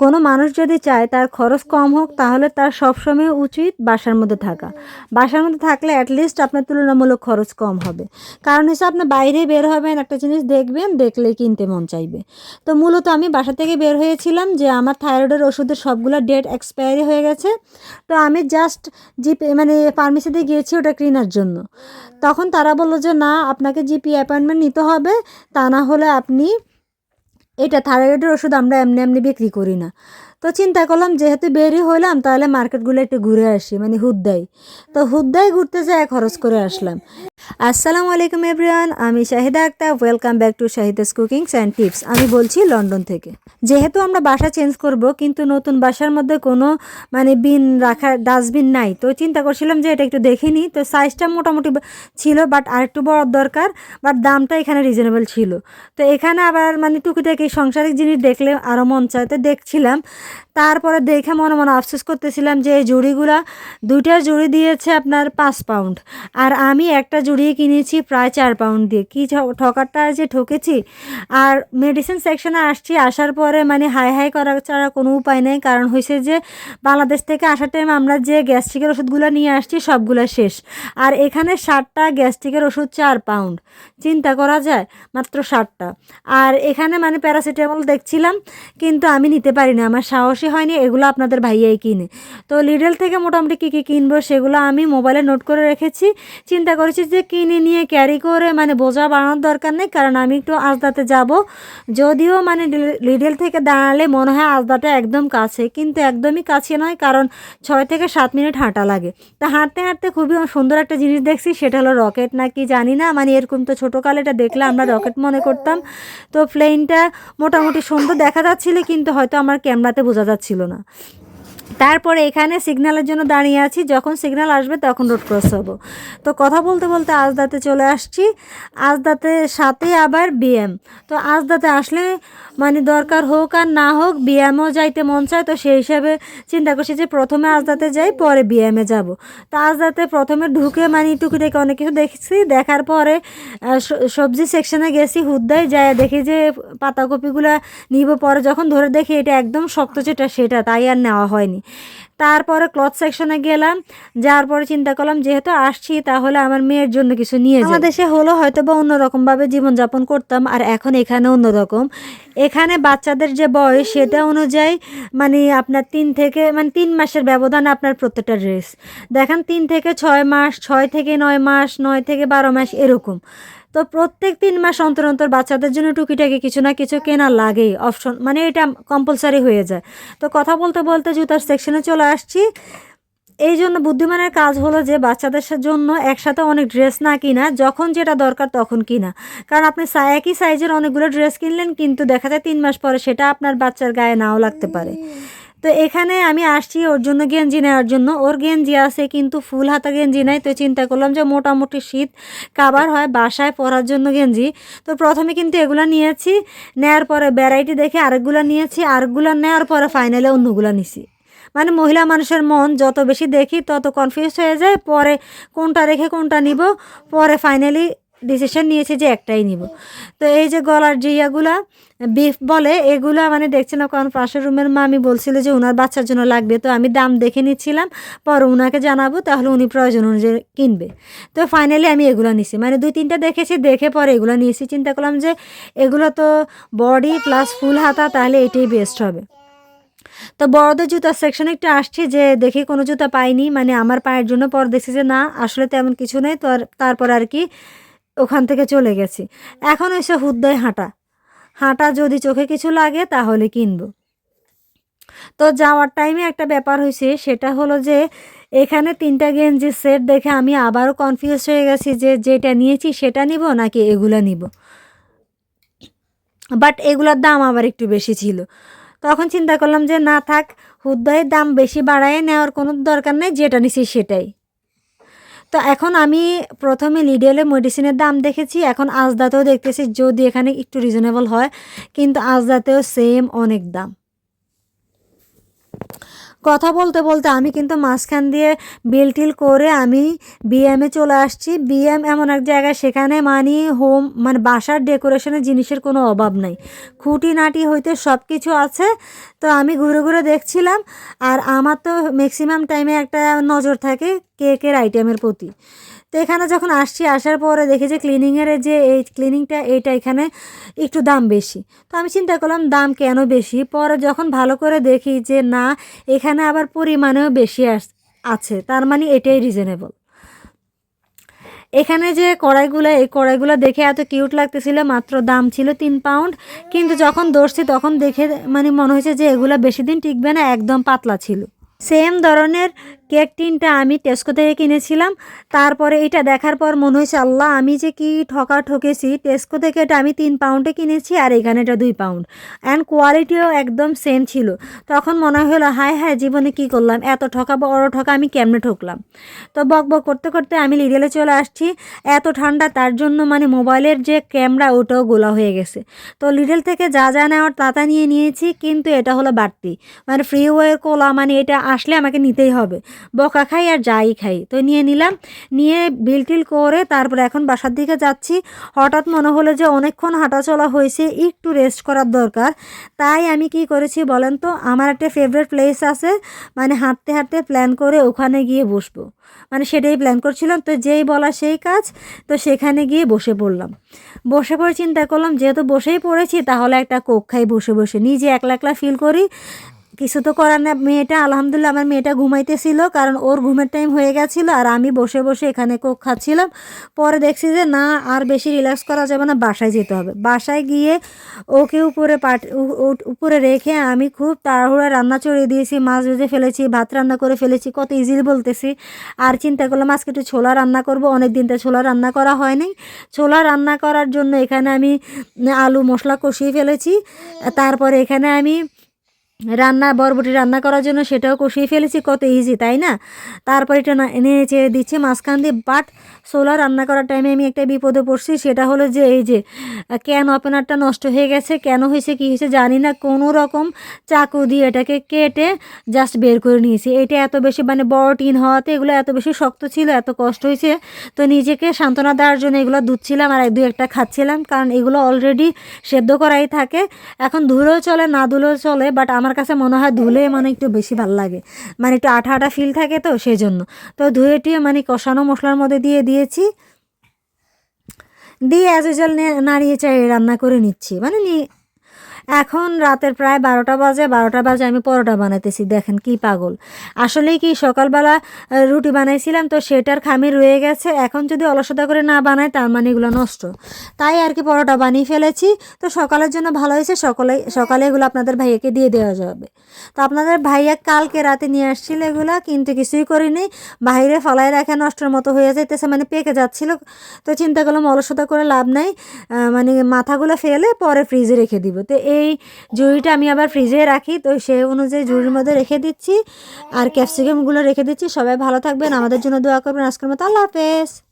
কোনো মানুষ যদি চায় তার খরচ কম হোক, তাহলে তার সবসময় উচিত বাসার মধ্যে থাকা। বাসার মধ্যে থাকলে অ্যাটলিস্ট আপনার তুলনামূলক খরচ কম হবে। কারণ হচ্ছে আপনি বাইরে বের হবেন, একটা জিনিস দেখবেন, দেখলে কিনতে মন চাইবে। তো মূলত আমি বাসা থেকে বের হয়েছিলাম যে আমার থাইরয়েডের ওষুধের সবগুলো ডেট এক্সপায়ারি হয়ে গেছে। তো আমি জাস্ট জিপি মানে ফার্মেসিতে গিয়েছি ওটা কেনার জন্য। তখন তারা বলল যে, না, আপনাকে জিপি অ্যাপয়েন্টমেন্ট নিতে হবে। তা না হলে আপনি এটা থাইরয়েডের ওষুধ আমরা এমনি এমনি বিক্রি করি না। তো চিন্তা করলাম, যেহেতু বেরি হইলাম, তাহলে মার্কেটগুলো একটু ঘুরে আসি মানে হুদ্দাই। তো হুদ্দাই ঘুরতে যায় খরচ করে আসলাম। আসসালামু আলাইকুম এভরিওয়ান, আমি Shahida Akhtar welcome back to Shahida's cookings and tips. আমি বলছি লন্ডন থেকে। যেহেতু আমরা বাসা চেঞ্জ করব, কিন্তু নতুন বাসার মধ্যে কোনো মানে বিন রাখার ডাস্টবিন নাই, তো চিন্তা করছিলাম যে এটা একটু দেখে নিই। তো সাইজটা মোটামুটি ছিল, বাট আর একটু বড় দরকার, বাট দামটা এখানে রিজনেবল ছিল। তো এখানে আবার মানে টুকিটাকি সাংসারিক জিনিস দেখলে আরও মন চায়। তো দেখছিলাম তারপরে দেখে মনে মনে আফসোস করতেছিলাম যে এই জুড়িগুলা দুইটা জুড়ি দিয়েছে আপনার পাঁচ পাউন্ড। আর আমি একটা জুড়ি কিনেছি প্রায় চার পাউন্ড দিয়ে। কী ঠকারটা যে ঠকেছি? আর মেডিসিন সেকশনে আসছি, আসার পরে মানে হাই হাই করা ছাড়া কোনো উপায় নেই। কারণ হয়েছে যে বাংলাদেশ থেকে আসার টাইম আমরা যে গ্যাস্ট্রিকের ওষুধগুলো নিয়ে আসছি সবগুলো শেষ। আর এখানে ষাটটা গ্যাস্ট্রিকের ওষুধ চার পাউন্ড। চিন্তা করা যায়, মাত্র ষাটটা। আর এখানে মানে প্যারাসিটামল দেখছিলাম, কিন্তু আমি নিতে পারি না আমার সাহসই হয়নি, এগুলো আপনাদের ভাইয়াই কিনে। তো লিডেল থেকে মোটামুটি কী কী কিনবো সেগুলো আমি মোবাইলে নোট করে রেখেছি। চিন্তা করেছি যে কিনে নিয়ে ক্যারি করে মানে বোঝা বানানোর দরকার নেই, কারণ আমি একটু আজদাতে যাব। যদিও মানে লিডেল থেকে দাঁড়ালে মনে হয় আজদাটা একদম কাছে, কিন্তু একদমই কাছে নয়, কারণ ছয় থেকে সাত মিনিট হাঁটা লাগে। তা হাঁটতে হাঁটতে খুবই সুন্দর একটা জিনিস দেখছি, সেটা হলো রকেট নাকি জানি না মানে এরকম তো ছোটোকালে এটা দেখলে আমরা রকেট মনে করতাম। তো প্লেনটা মোটামুটি সুন্দর দেখা যাচ্ছিল, কিন্তু হয়তো আমার ক্যামেরাতে বোঝা যাচ্ছিল না। তারপরে এখানে সিগন্যালের জন্য দাঁড়িয়ে আছি। যখন সিগন্যাল আসবে তখন রোড ক্রস হব। তো কথা বলতে বলতে আজদাতে চলে আসছি। আজদাতে সাথে আবার বিএম তো আজদাতে আসলে মানে দরকার হোক আর না হোক বিএমও যাইতে মন চায়। তো সেই হিসাবে চিন্তা করছি যে প্রথমে আজদাতে যাই, পরে বিএমে যাব। তো আজদাতে প্রথমে ঢুকে মানে টুকিটাকি অনেক কিছু দেখছি। দেখার পরে সবজি সেকশনে গেছি হুদ্দায়। যায় দেখি যে পাতাকপিগুলো নিব। পরে যখন ধরে দেখি এটা একদম শক্ত যেটা, সেটা তাই আর নেওয়া হয়নি। তারপরে ক্লথ সেকশনে গেলাম, যাওয়ার পরে চিন্তা করলাম, যেহেতু আসছি, তাহলে আমার মেয়ের জন্য কিছু নিয়ে যাই। আমাদের দেশে হলো হয়তো বা অন্যরকমভাবে জীবনযাপন করতাম, আর এখন এখানে অন্যরকম। এখানে বাচ্চাদের যে বয়স, সেটা অনুযায়ী মানে আপনার তিন থেকে মানে তিন মাসের ব্যবধান আপনার প্রত্যেকটা ড্রেস দেখেন, তিন থেকে ছয় মাস, ছয় থেকে নয় মাস, নয় থেকে বারো মাস, এরকম। তো প্রত্যেক তিন মাস অন্তর অন্তর বাচ্চাদের জন্য টুকিটাকি কিছু না কিছু কেনা লাগেই অপশন মানে এটা কম্পালসারি হয়ে যায়। তো কথা বলতে বলতে জুতার সেকশনে চলে আসছি, এই জন্য বুদ্ধিমানের কাজ হলো যে বাচ্চাদের জন্য একসাথে অনেক ড্রেস না কিনা, যখন যেটা দরকার তখন কিনা। কারণ আপনি একই সাইজের অনেকগুলো ড্রেস কিনলেন, কিন্তু দেখা যায় তিন মাস পরে সেটা আপনার বাচ্চার গায়ে নাও লাগতে পারে। তো এখানে আমি আসছি ওর জন্য গেঞ্জি নেওয়ার জন্য। ওর গেঞ্জি আছে কিন্তু ফুল হাতা গেঞ্জি নাই, তো চিন্তা করলাম যে মোটামুটি শীত কাবার হয়, বাসায় পরার জন্য গেঞ্জি। তো প্রথমে কিন্তু এগুলো নিয়েছি নেওয়ার পরে ভ্যারাইটি দেখে আরেকগুলো নিয়েছি, আরেকগুলো নেওয়ার পরে ফাইনালে অন্যগুলো নিছি। মানে মহিলা মানুষের মন যত বেশি দেখি তত কনফিউজ হয়ে যায়, পরে কোনটা রেখে কোনটা নিব, পরে ফাইনালি ডিসিশন নিয়েছি যে একটাই নিব। তো এই যে গলার যে ইয়াগুলা বিফ বলে, এগুলা মানে দেখছি না, কারণ পাশের রুমের মামি বলছিল যে ওনার বাচ্চার জন্য লাগবে। তো আমি দাম দেখে নিচ্ছিলাম, পর ওনাকে জানাব, তাহলে উনি প্রয়োজন অনুযায়ী কিনবে। তো ফাইনালি আমি এগুলো নিছি। মানে দুই তিনটা দেখেছি, দেখে পরে এগুলো নিয়েছি। চিন্তা করলাম যে এগুলো তো বডি প্লাস ফুল হাতা, তাহলে এটাই বেস্ট হবে। তো বড়দের জুতার সেকশনে একটু আসছি যে দেখি কোনো জুতা পাইনি। মানে আমার পায়ের জন্য পর দেখছি যে না, আসলে তেমন কিছু নেই। তো তারপর আর কি ওখান থেকে চলে গেছি। এখন এসে হুদ্দায় হাঁটা। হাঁটা যদি চোখে কিছু লাগে, তাহলে কিনবো। তো যাওয়ার টাইমে একটা ব্যাপার হয়েছে, সেটা হলো যে, এখানে তিনটা গেঞ্জি সেট দেখে আমি আবারও কনফিউজ হয়ে গেছি যে, যেটা নিয়েছি সেটা নিব নাকি এগুলো নিব? বাট এগুলোর দাম আবার একটু বেশি ছিল। তখন চিন্তা করলাম যে, না থাক হুদ্দায়ের দাম বেশি বাড়ায় নেওয়ার কোনো দরকার নেই, যেটা নিছি সেটাই। তো এখন আমি প্রথমে লিডেলে মেডিসিনের দাম দেখেছি, এখন আজদাতেও দেখতেছি যদি এখানে একটু রিজনেবল হয়, কিন্তু আজদাতেও সেম অনেক দাম। কথা বলতে বলতে আমি কিন্তু মাঝখান দিয়ে বিল টিল করে আমি বিএমে চলে আসছি। বিএম এমন এক জায়গায়, সেখানে মানি হোম মানে বাসার ডেকোরেশনের জিনিসের কোনো অভাব নাই। খুঁটিনাটি হইতে সব কিছু আছে, তো আমি ঘুরে ঘুরে দেখছিলাম, আর আমার তো ম্যাক্সিমাম টাইমে একটা নজর থাকে কেকের আইটেমের প্রতি। তো এখানে যখন আসছি, আসার পরে দেখি যে ক্লিনিংয়ের যে এই ক্লিনিংটা এইটা এখানে একটু দাম বেশি। তো আমি চিন্তা করলাম, দাম কেন বেশি? পরে যখন ভালো করে দেখি যে না, এখানে আবার পরিমাণেও বেশি আছে, তার মানে এটাই রিজনেবল এখানে যে কড়াইগুলো, এই কড়াইগুলো দেখে এত কিউট লাগতেছিল, মাত্র দাম ছিল তিন পাউন্ড কিন্তু যখন দৌড়ছি তখন দেখে মানে মনে হয়েছে যে এগুলো বেশি দিন টিকবে না, একদম পাতলা ছিল। সেম ধরনের কেক টিনটা আমি টেস্কো থেকে কিনেছিলাম। তারপরে এটা দেখার পর মনে হয়েছে, আল্লাহ, আমি যে কি ঠকা ঠকেছি। টেস্কো থেকে এটা আমি তিন পাউন্ডে কিনেছি আর এখানে এটা দুই পাউন্ড অ্যান্ড কোয়ালিটিও একদম সেম ছিল। তখন মনে হলো, হায় হায়, জীবনে কি করলাম? এত ঠকা, বড় ঠকা আমি কেমনে ঠকলাম? তো বক বক করতে করতে আমি লিডেলে চলে আসছি। এত ঠান্ডা, তার জন্য মানে মোবাইলের যে ক্যামেরা, ওটাও গোলা হয়ে গেছে। তো লিডেল থেকে যা যা নেওয়ার তাতা নিয়ে নিয়েছি, কিন্তু এটা হলো বাড়তি। মানে ফ্রি ওয়ের কোলা মানে এটা আসলে আমাকে নিতেই হবে। বকা খাই আর যাই খাই। তো নিয়ে নিলাম, নিয়ে বিল টিল করে তারপরে এখন বাসার দিকে যাচ্ছি। হঠাৎ মনে হলো যে অনেকক্ষণ হাঁটাচলা হয়েছে, একটু রেস্ট করার দরকার। তাই আমি কি করেছি বলেন তো, আমার একটা ফেভারিট প্লেস আছে মানে হাঁটতে হাঁটতে প্ল্যান করে ওখানে গিয়ে বসবো। মানে সেটাই প্ল্যান করছিলাম, তো যেই বলা সেই কাজ, তো সেখানে গিয়ে বসে পড়লাম। বসে পড়ে চিন্তা করলাম, যেহেতু বসেই পড়েছি, তাহলে একটা কোক খাই বসে বসে। নিজে একলা একলা ফিল করি কিছু তো করার না, মেয়েটা আলহামদুলিল্লাহ আমার মেয়েটা ঘুমাইতেছিল, কারণ ওর ঘুমের টাইম হয়ে গেছিল আর আমি বসে বসে এখানে কোক খাচ্ছিলাম। পরে দেখছি যে না, আর বেশি রিল্যাক্স করা যাবে না, বাসায় যেতে হবে। বাসায় গিয়ে ওকে উপরে উ- উপরে রেখে আমি খুব তাড়াহুড়া রান্না চড়িয়ে দিয়েছি, মাছ ভেজে ফেলেছি, ভাত রান্না করে ফেলেছি, কত ইজিলি বলতেছি। আর চিন্তা করলাম, আজকে একটু ছোলা রান্না করব অনেক দিন তো ছোলা রান্না করা হয়নি ছোলা রান্না করার জন্য এখানে আমি আলু মশলা কষিয়ে ফেলেছি, তারপরে এখানে আমি রান্না, বরবটি রান্না করার জন্য সেটাও কষিয়ে ফেলেছি, কত ইজি তাই না? তারপর এটা এনে চেড়ে দিচ্ছি মাঝখান দিয়ে বাট সোলা রান্না করার টাইমে আমি একটা বিপদে পড়ছি, সেটা হলো যে এই যে ক্যান ওপেনারটা নষ্ট হয়ে গেছে, কেন হয়েছে, কী হয়েছে জানি না, কোনো রকম চাকু দিয়ে এটাকে কেটে জাস্ট বের করে নিয়েছি। এটা এত বেশি মানে বড় টিন হওয়াতে এগুলো এত বেশি শক্ত ছিল, এত কষ্ট হয়েছে, তো নিজেকে সান্ত্বনা দেওয়ার জন্য এগুলো দুধছিলাম আর এক দু একটা খাচ্ছিলাম, কারণ এগুলো অলরেডি সেদ্ধ করাই থাকে। এখন ধুলেও চলে, না ধুলেও চলে বাট আমার কাছে মনে হয় ধুলে মানে একটু বেশি ভালো লাগে। মানে একটু আঠা আঠা ফিল থাকে তো সেই জন্য তো ধুয়ে টুয়ে মানে কষানো মশলার মধ্যে দিয়ে দিয়েছি। দিয়ে অ্যাজ ইউজুয়াল নাড়িয়ে চাই রান্না করে নিচ্ছি। মানে এখন রাতের প্রায় বারোটা বাজে বারোটা বাজে আমি পরোটা বানাইতেছি, দেখেন কি পাগল। আসলেই কি সকালবেলা রুটি বানাইছিলাম তো সেটার খামি রয়ে গেছে, এখন যদি অলসতা করে না বানাই তার মানে এগুলো নষ্ট। তাই আর কি পরোটা বানিয়ে ফেলেছি, তো সকালের জন্য ভালো হয়েছে, সকালে সকালে এগুলো আপনাদের ভাইয়াকে দিয়ে দেওয়া যাবে। তো আপনাদের ভাইয়া কালকে রাতে নিয়ে আসছিল এগুলা, কিন্তু কিছুই করিনি বাইরে ফলাই রাখা নষ্টের মতো হয়ে যাইতেছে মানে পেকে যাচ্ছিল, তো চিন্তা করলাম অলসতা করে লাভ নাই মানে মাথাগুলো ফেলে পরে ফ্রিজে রেখে দিব। তো এই জুড়িটা আমি আবার ফ্রিজে রাখি। তো সেই অনুযায়ী জুড়ির মধ্যে রেখে দিচ্ছি। আর ক্যাপসিকামগুলো রেখে দিচ্ছি। সবাই ভালো থাকবেন। আমাদের জন্য দোয়া করবেন। আজকের মতো আল্লাহ হাফেজ।